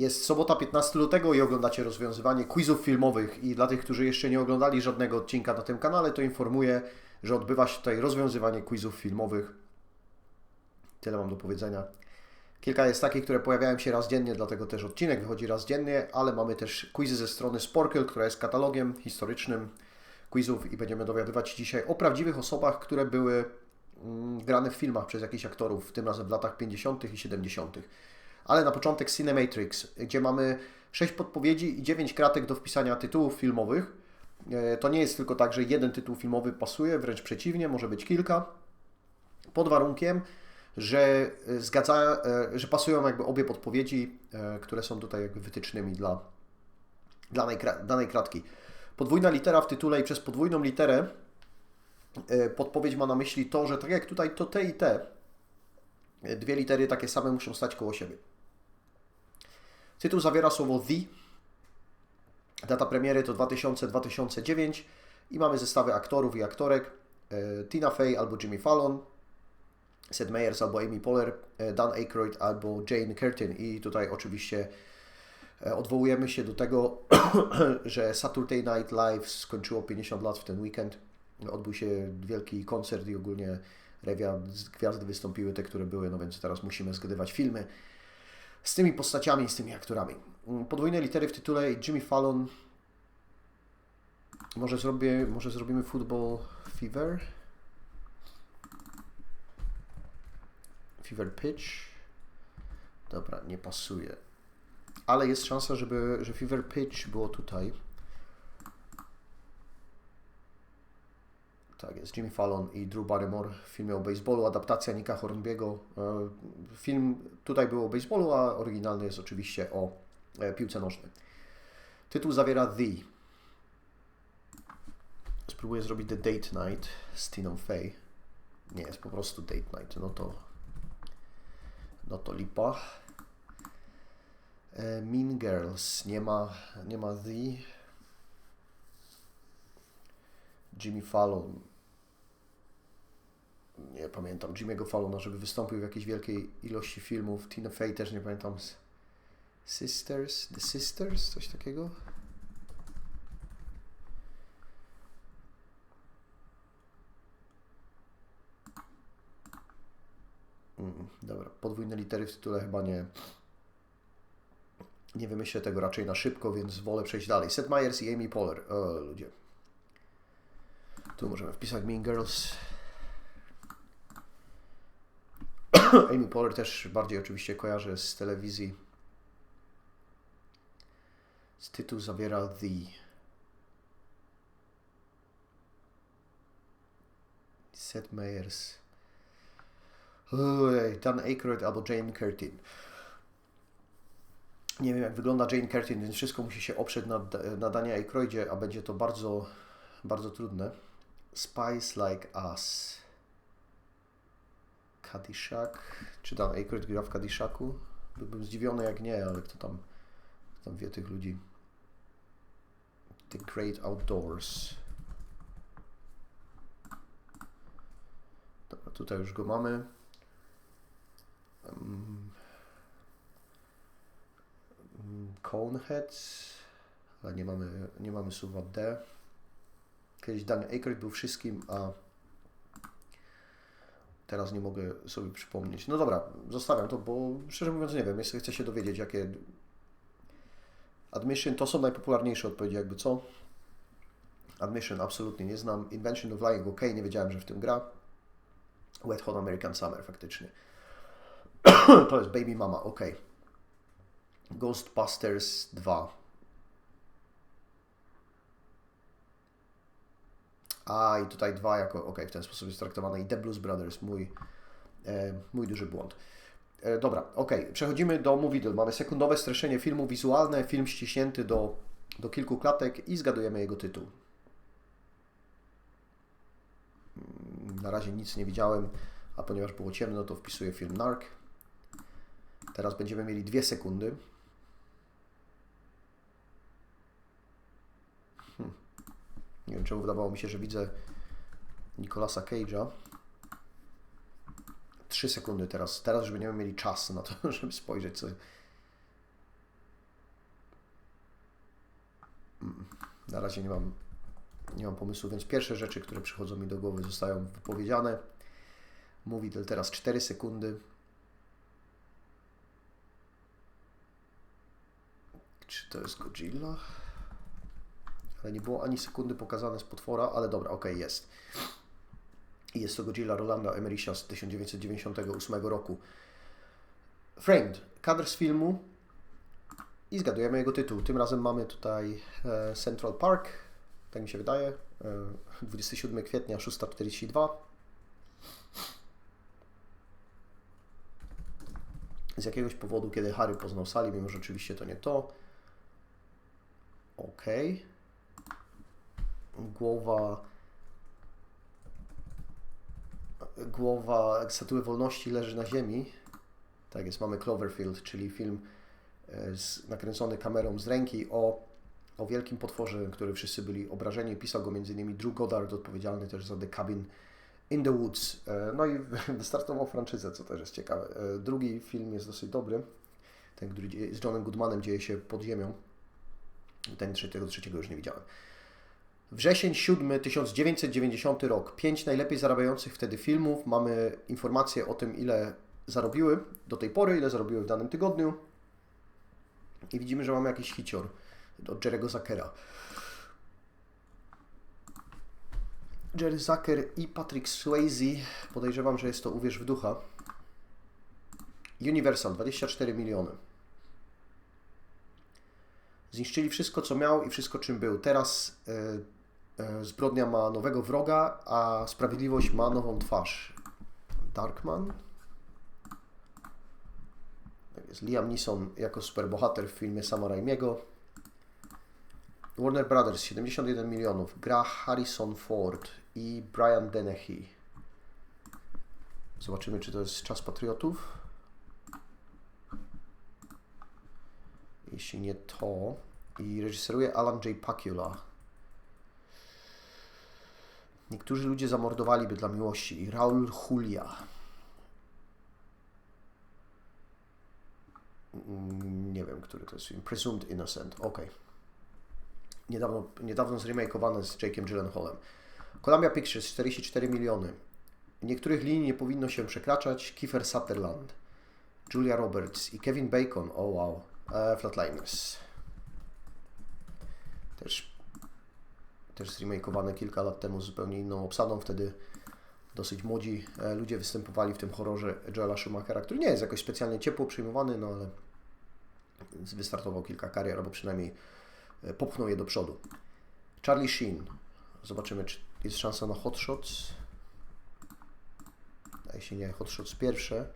Jest sobota 15 lutego i oglądacie rozwiązywanie quizów filmowych i dla tych, którzy jeszcze nie oglądali żadnego odcinka na tym kanale, to informuję, że odbywa się tutaj rozwiązywanie quizów filmowych. Tyle mam do powiedzenia. Kilka jest takich, które pojawiają się raz dziennie, dlatego też odcinek wychodzi raz dziennie, ale mamy też quizy ze strony Sporkel, która jest katalogiem historycznym quizów i będziemy dowiadywać się dzisiaj o prawdziwych osobach, które były mm, grane w filmach przez jakichś aktorów, tym razem w latach 50. i 70. Ale na początek Cinematrix, gdzie mamy 6 podpowiedzi i 9 kratek do wpisania tytułów filmowych. E, To nie jest tylko tak, że jeden tytuł filmowy pasuje, wręcz przeciwnie, może być kilka. Pod warunkiem, że e, zgadza, e, że pasują jakby obie podpowiedzi, które są tutaj jakby wytycznymi dla kra- danej kratki. Podwójna litera w tytule i przez podwójną literę podpowiedź ma na myśli to, że tak jak tutaj to te i te, dwie litery takie same muszą stać koło siebie. Tytuł zawiera słowo the. Data premiery to 2000-2009 i mamy zestawy aktorów i aktorek. e, Tina Fey albo Jimmy Fallon, Seth Meyers albo Amy Poehler, e, Dan Aykroyd albo Jane Curtin. I tutaj oczywiście e, odwołujemy się do tego, że Saturday Night Live skończyło 50 lat w ten weekend. Odbył się wielki koncert i ogólnie rewia z gwiazdy wystąpiły te, które były, no więc teraz musimy zgadywać filmy z tymi postaciami, z tymi aktorami. Mm, Podwójne litery w tytule Jimmy Fallon. Może, zrobię, może zrobimy Football Fever? Fever Pitch? Dobra, nie pasuje. Ale jest szansa, żeby, że Fever Pitch było tutaj. Tak jest, Jimmy Fallon i Drew Barrymore w filmie o baseballu, adaptacja Nika Hornbiego. E, Film tutaj był o baseballu, a oryginalny jest oczywiście o e, piłce nożnej. Tytuł zawiera The. Spróbuję zrobić The Date Night z Tiną Fey. Nie, jest po prostu Date Night. No to, no to lipa. E, Mean Girls. Nie ma, nie ma The. Jimmy Fallon. Nie pamiętam Jimmy'ego Fallona, żeby wystąpił w jakiejś wielkiej ilości filmów. Tina Fey też nie pamiętam. Sisters? The Sisters? Coś takiego? Mm, dobra, podwójne litery w tytule chyba nie. Nie wymyślę tego raczej na szybko, więc wolę przejść dalej. Seth Meyers i Amy Poehler. O, ludzie. Tu możemy wpisać Mean Girls. Amy Poehler też bardziej oczywiście kojarzę z telewizji. Z tytuł zawiera The. Seth Meyers. Dan Aykroyd albo Jane Curtin. Nie wiem jak wygląda Jane Curtin, więc wszystko musi się oprzeć na, na Danie Aykroydzie, a będzie to bardzo, bardzo trudne. Spice Like Us. Caddyshack. Czy Dan Aykroyd gra w Caddyshaku? Byłbym zdziwiony jak nie, ale kto tam, kto tam wie tych ludzi. The Great Outdoors. Dobra, tutaj już go mamy. Um, ale nie mamy, nie mamy słowa D. Kiedyś Dan Aykroyd był wszystkim, a teraz nie mogę sobie przypomnieć. No dobra, zostawiam to, bo szczerze mówiąc nie wiem, jeszcze chcę się dowiedzieć, jakie Admission to są najpopularniejsze odpowiedzi, jakby co. Admission absolutnie nie znam. Invention of Lying, ok, nie wiedziałem, że w tym gra. Wet Hot American Summer, faktycznie. to jest Baby Mama, ok. Ghostbusters 2. A i tutaj dwa jako, ok, w ten sposób jest traktowane. I The Blues Brothers, mój, e, mój duży błąd. E, dobra, ok, przechodzimy do Movidle. Mamy sekundowe streszczenie filmu wizualne, film ściśnięty do, do kilku klatek i zgadujemy jego tytuł. Mm, Na razie nic nie widziałem, a ponieważ było ciemno, to wpisuję film Narc. Teraz będziemy mieli dwie sekundy. Nie wiem czemu wydawało mi się, że widzę Nicolasa Cage'a. 3 sekundy teraz, teraz, żeby nie mieli czasu na to, żeby spojrzeć sobie. Mm, na razie nie mam, nie mam pomysłu, więc pierwsze rzeczy, które przychodzą mi do głowy zostają wypowiedziane. Mówi teraz 4 sekundy. 4 to jest Godzilla? Ale nie było ani sekundy pokazane z potwora, ale dobra, ok, jest. I jest to Godzilla Rolanda Emmericha z 1998 roku. Framed, kadr z filmu i zgadujemy jego tytuł. Tym razem mamy tutaj e, Central Park, tak mi się wydaje, e, 27 kwietnia 6.42. Z jakiegoś powodu, kiedy Harry poznał Sally, mimo że oczywiście to nie to. Ok. Głowa. Głowa Statuły Wolności leży na ziemi. Tak jest, mamy Cloverfield, czyli film e, z, nakręcony kamerą z ręki o, o wielkim potworze, który wszyscy byli obrażeni. Pisał go m.in. Drew Goddard, odpowiedzialny też za The Cabin in the Woods. E, no i wystartował franczyzę, co też jest ciekawe. E, drugi film jest dosyć dobry. Ten, który z Johnem Goodmanem dzieje się pod ziemią. Ten trzeciego, trzeciego już nie widziałem. Wrzesień 7 1990 rok. Pięć najlepiej zarabiających wtedy filmów. Mamy informacje o tym, ile zarobiły do tej pory, ile zarobiły w danym tygodniu. I widzimy, że mamy jakiś hicior od Jerego Zakera. Jerry Zucker i Patrick Swayze. Podejrzewam, że jest to Uwierz w ducha. Universal 24 miliony. Zniszczyli wszystko, co miał i wszystko, czym był. Teraz e, zbrodnia ma nowego wroga, a sprawiedliwość ma nową twarz. Darkman? Tak jest Liam Neeson jako superbohater w filmie Sama Raimiego. Warner Brothers 71 milionów. Gra Harrison Ford i Brian Dennehy. Zobaczymy, czy to jest czas patriotów. Jeśli nie to. I reżyseruje Alan J. Pakula. Niektórzy ludzie zamordowaliby dla miłości. Raul Julia. Nie wiem, który to jest film. Presumed Innocent. Ok. Niedawno, niedawno zremakeowane z Jake'em Gyllenhaalem. Columbia Pictures 44 miliony. Niektórych linii nie powinno się przekraczać. Kiefer Sutherland, Julia Roberts i Kevin Bacon. O oh, wow. E, Flatliners. Też, też zremakeowane kilka lat temu z zupełnie inną obsadą. Wtedy dosyć młodzi e, ludzie występowali w tym horrorze Joela Schumachera, który nie jest jakoś specjalnie ciepło przyjmowany, no ale wystartował kilka karier, albo przynajmniej e, popchnął je do przodu. Charlie Sheen. Zobaczymy, czy jest szansa na Hot Shots. A jeśli nie Hot Shots pierwsze,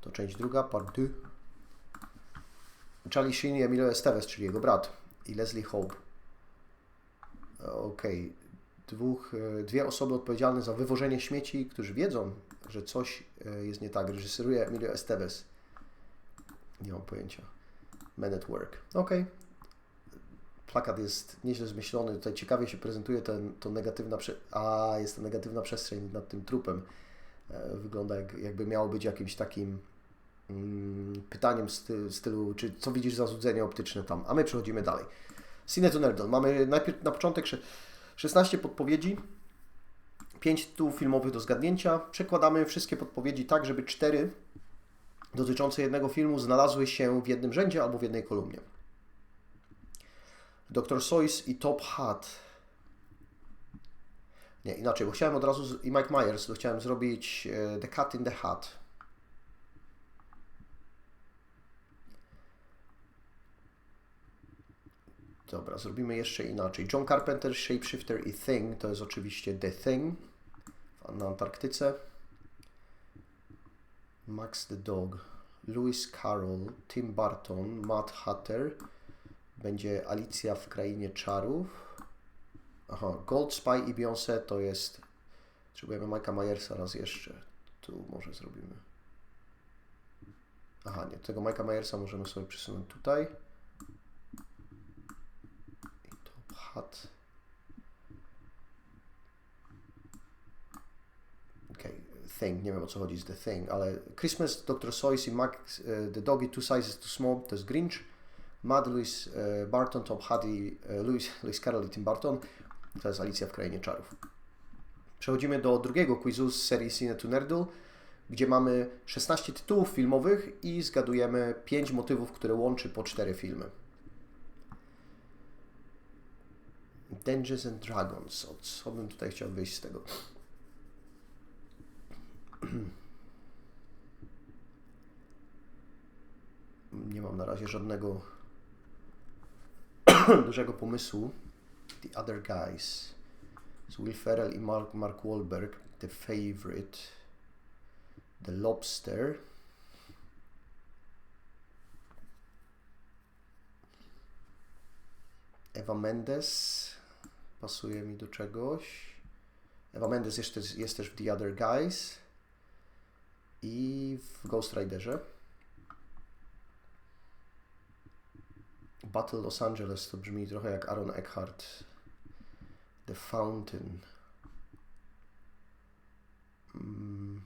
to część druga, part 2. Charlie Sheen i Emilio Estevez, czyli jego brat i Leslie Hope. Okej, okay dwóch, e, dwie osoby odpowiedzialne za wywożenie śmieci, którzy wiedzą, że coś e, jest nie tak. Reżyseruje Emilio Estevez. Nie mam pojęcia. Men at Work. Ok. Plakat jest nieźle zmyślony. Tutaj ciekawie się prezentuje ten, to negatywna... Prze- A, jest to negatywna przestrzeń nad tym trupem. E, wygląda jak, jakby miało być jakimś takim mm, pytaniem stylu, stylu, czy co widzisz za złudzenie optyczne tam. A my przechodzimy dalej. Cine to Nerdon. Mamy najpierw na początek... 16 podpowiedzi, 5 tytułów filmowych do zgadnięcia. Przekładamy wszystkie podpowiedzi tak, żeby 4 dotyczące jednego filmu znalazły się w jednym rzędzie albo w jednej kolumnie. Dr. Seuss i Top Hat. Nie, inaczej, bo chciałem od razu, i Mike Myers, chciałem zrobić e, The Cat in the Hat. Dobra, zrobimy jeszcze inaczej. John Carpenter, Shapeshifter i Thing to jest oczywiście The Thing na Antarktyce. Max the Dog, Lewis Carroll, Tim Burton, Matt Hatter. Będzie Alicja w Krainie Czarów. Aha, Gold Spy i Beyoncé to jest... Potrzebujemy Mike'a Myersa raz jeszcze. Tu może zrobimy. Aha, nie, tego Mike'a Myersa możemy sobie przesunąć tutaj. Hat. Okay, Thing, nie wiem o co chodzi z The Thing, ale Christmas, Dr. Seuss i Max, uh, The Doggy Two Sizes Too Small to jest Grinch, Mad, Louis e, Barton, Tom Hardy, e, Louis, Louis Carroll i Tim Burton. To jest Alicja w Krainie Czarów. Przechodzimy do drugiego quizu z serii Cine to Nerdle, gdzie mamy 16 tytułów filmowych i zgadujemy 5 motywów, które łączy po 4 filmy. Dungeons and Dragons. O co bym tutaj chciał wyjść z tego? Nie mam na razie żadnego dużego pomysłu. The Other Guys. Z Will Ferrell i Mark, Mark Wahlberg. The Favorite. The Lobster. Eva Mendes pasuje mi do czegoś. Eva Mendes jeszcze jest też w The Other Guys i w Ghost Riderze. Battle Los Angeles to brzmi trochę jak Aaron Eckhart. The Fountain. Mm.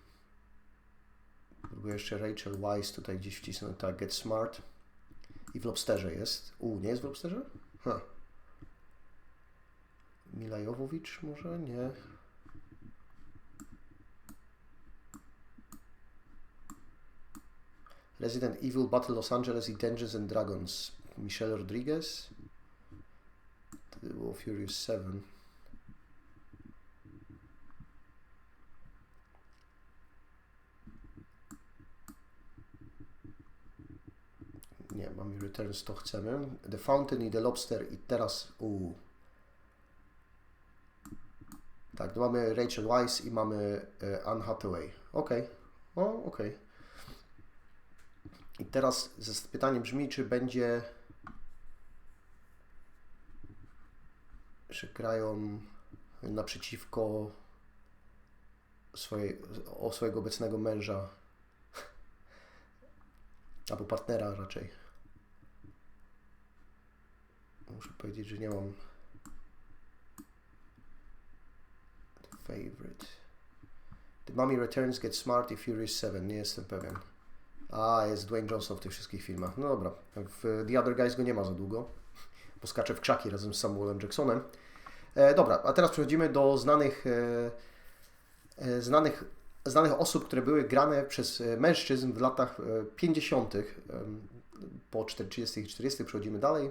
Próbuję jeszcze Rachel Weisz tutaj gdzieś wcisnąć. Tak, Get Smart. I w Lobsterze jest. U, nie jest w Lobsterze? Huh. Mila Jowowicz może? Nie. Resident Evil Battle Los Angeles i Dungeons and Dragons. Michelle Rodriguez. To było Furious 7. Nie, mamy Returns, to chcemy. The Fountain i The Lobster i teraz... Uu. Tak, to mamy Rachel Weisz i mamy e, Anne Hathaway. Okej. Okay. O, okej. Okay. I teraz pytanie brzmi, czy będzie. Czy grają naprzeciwko swojej, o swojego obecnego męża albo partnera raczej. Muszę powiedzieć, że nie mam favorite. The Mummy Returns, Get Smart i Furious 7. Nie jestem pewien. A, jest Dwayne Johnson w tych wszystkich filmach. No dobra, w The Other Guys go nie ma za długo, bo skacze w krzaki razem z Samuelem Jacksonem. E, dobra, a teraz przechodzimy do znanych, e, e, znanych, znanych osób, które były grane przez e, mężczyzn w latach e, 50. E, po 30. i 40. przechodzimy dalej.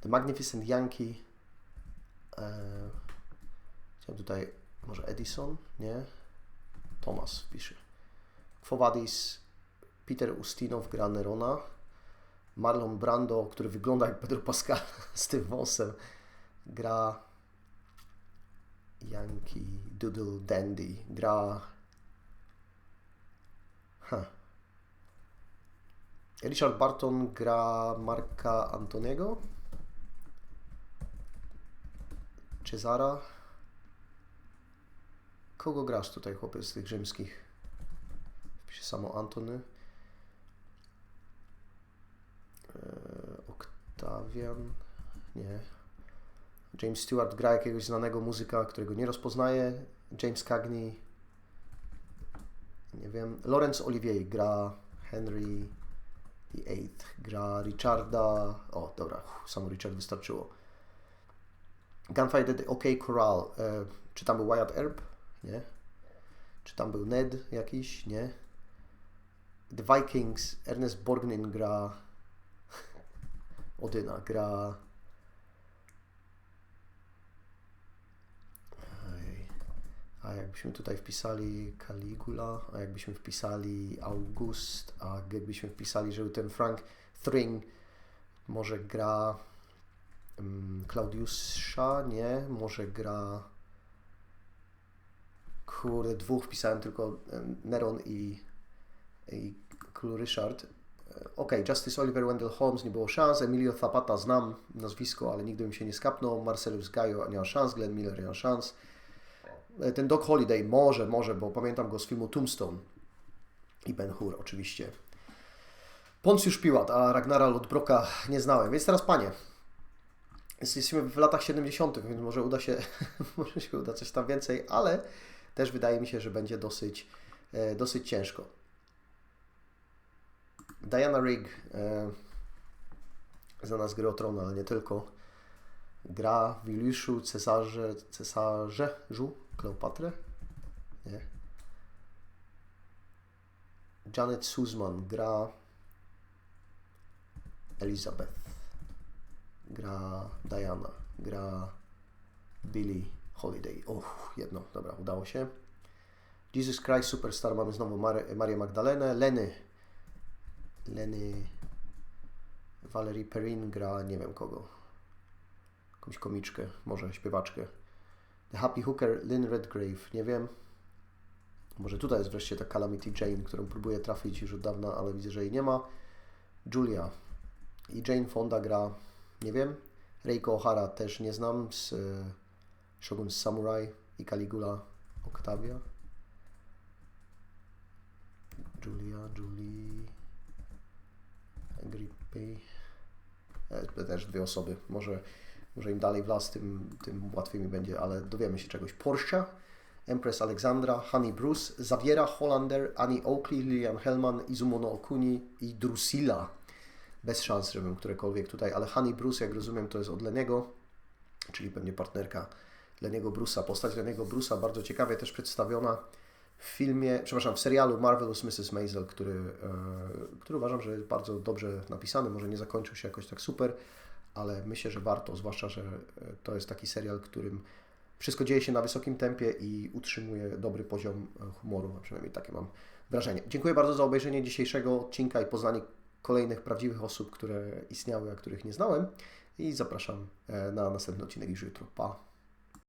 The Magnificent Yankee. E, tutaj, może Edison? Nie? Thomas pisze. Quo Vadis, Peter Ustinov gra Nerona, Marlon Brando, który wygląda jak Pedro Pascal z tym wąsem, gra Yankee Doodle Dandy, gra huh. Richard Barton gra Marka Antoniego, Cezara. Kogo grasz tutaj, chłopiec z tych rzymskich? Pisze samo Antony. Eee, Octavian. Nie. James Stewart gra jakiegoś znanego muzyka, którego nie rozpoznaje. James Cagney. Nie wiem. Laurence Olivier gra Henry VIII. Gra Richarda. O, dobra, samo Richard wystarczyło. Gunfighter OK Corral. E, czy tam był Wyatt Earp? Nie. Czy tam był Ned jakiś? Nie. The Vikings, Ernest Borgnine gra Odyna, gra a jakbyśmy tutaj wpisali Caligula, a jakbyśmy wpisali August, a jakbyśmy wpisali, że ten Frank Thring może gra um, Claudiusza, nie, może gra kurde, dwóch wpisałem tylko Neron i i Król Richard. Ok, Justice Oliver, Wendell Holmes, nie było szans. Emilio Zapata znam nazwisko, ale nigdy bym się nie skapnął. Marcellus Gajo nie ma szans. Glenn Miller nie ma szans. E, Ten Doc Holiday może, może, bo pamiętam go z filmu Tombstone i Ben Hur oczywiście. Poncjusz Piłat, a Ragnara Lodbroka nie znałem. Więc teraz panie. Jesteśmy w latach 70., więc może uda się, może się uda coś tam więcej, ale też wydaje mi się, że będzie dosyć, e, dosyć ciężko. Diana Rigg, e, znana z gry o Tron, ale nie tylko, gra w Cesarze, Cesarze, Żu, Kleopatrę? Nie. Janet Suzman gra Elizabeth, gra Diana, gra Billie Holiday. Uff, jedno, dobra, udało się. Jesus Christ Superstar mamy znowu Mar- Marię Magdalenę, Leny, Leny, Valerie Perrin gra nie wiem kogo, jakąś komiczkę, może śpiewaczkę. The Happy Hooker, Lynn Redgrave, nie wiem. Może tutaj jest wreszcie ta Calamity Jane, którą próbuję trafić już od dawna, ale widzę, że jej nie ma. Julia i Jane Fonda gra, nie wiem. Reiko O'Hara też nie znam z e, Shogun Samurai i Caligula Octavia. Julia, Julie, Agrippi. E, też dwie osoby. Może, może im dalej w las, tym, tym łatwiej mi będzie, ale dowiemy się czegoś. Porsche, Empress Alexandra, Honey Bruce, Zawiera Hollander, Annie Oakley, Lilian Hellman, Izumono Okuni i Drusilla. Bez szans, żebym którekolwiek tutaj, ale Honey Bruce, jak rozumiem, to jest od Leniego, czyli pewnie partnerka Leniego Bruce'a. Postać Leniego Bruce'a bardzo ciekawie też przedstawiona w filmie, przepraszam, w serialu Marvelous Mrs. Maisel, który, e, który uważam, że jest bardzo dobrze napisany. Może nie zakończył się jakoś tak super, ale myślę, że warto, zwłaszcza, że e, to jest taki serial, którym wszystko dzieje się na wysokim tempie i utrzymuje dobry poziom e, humoru, a przynajmniej takie mam wrażenie. Dziękuję bardzo za obejrzenie dzisiejszego odcinka i poznanie kolejnych prawdziwych osób, które istniały, a których nie znałem i zapraszam na następny odcinek już jutro. Pa!